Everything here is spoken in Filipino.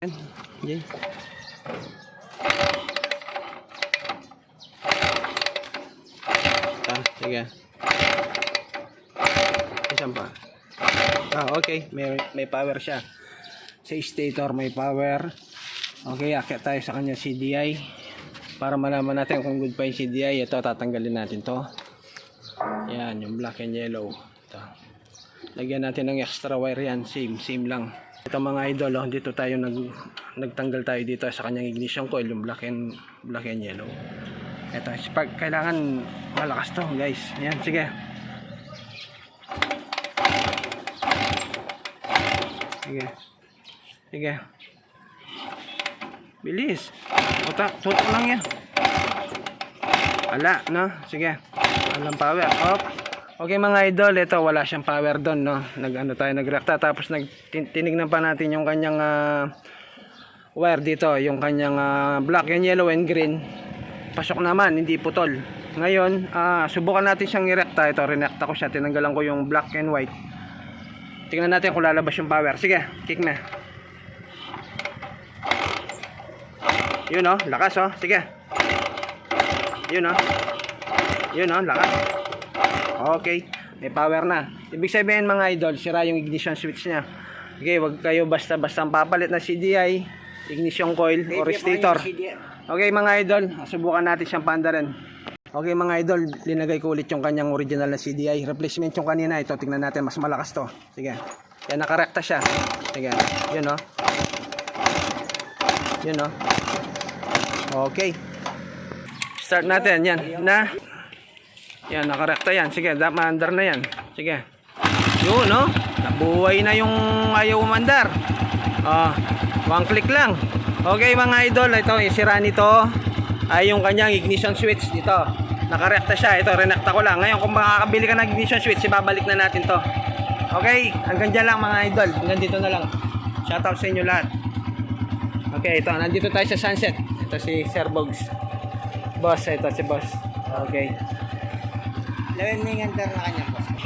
Yan, Jay. Ah, sige. Isang pa. Ah, okay. May, may power siya. Sa stator may power. Okay, akit tayo sa kanya CDI. Para malaman natin kung good pa yung CDI. Ito, tatanggalin natin to. Yan, yung black and yellow. Ito. Lagyan natin ng extra wire yan. Same, same lang. Ito mga idol, oh, dito tayo nag, nagtanggal tayo dito sa kanyang ignition coil, yung black and, black and yellow. Ito, spark, kailangan malakas to guys. Yan, sige. Sige. Sige. Bilis. Tuta, tutok lang yan. Wala, no? Sige. Walang power. Op. Okay mga idol, ito wala siyang power doon, no? Nag ano tayo nagreacta tapos nag tin- tinignan pa natin yung kanyang ah, wire dito, yung kanyang ah, black and yellow and green. Pasok naman, hindi putol. Ngayon, ah, subukan natin siyang irekta. Ito, rinekta ko siya. Tinanggalan ko yung black and white. Tingnan natin kung lalabas yung power. Sige, kick na. Yun oh, lakas oh. Sige. Yun oh. Yun oh, lakas. Okay, may power na. Ibig sabihin mga idol, sira yung ignition switch niya. Okay, wag kayo basta-basta papalit na CDI, ignition coil, or stator. Okay mga idol, subukan natin siyang pandarin. Okay mga idol, linagay ko ulit yung kanyang original na CDI. Replacement yung kanina, ito tingnan natin, mas malakas to. Sige, yan nakarekta siya. Sige, yun oh. Yun oh. Okay. Start natin, yan. Na. Yan, nakarekta yan. Sige, da maandar na yan. Sige. Yun, no? Nabuhay na yung ayaw umandar. Oh, one click lang. Okay, mga idol. Ito, isira nito ay yung kanyang ignition switch dito. Nakarekta siya. Ito, renekta ko lang. Ngayon, kung makakabili ka ng ignition switch, ibabalik na natin to. Okay, hanggang dyan lang mga idol. Hanggang dito na lang. Shoutout sa inyo lahat. Okay, ito. Nandito tayo sa sunset. Ito si Sir Bogs. Boss, ito si boss. Okay. Mo yung andar na kanya, boss.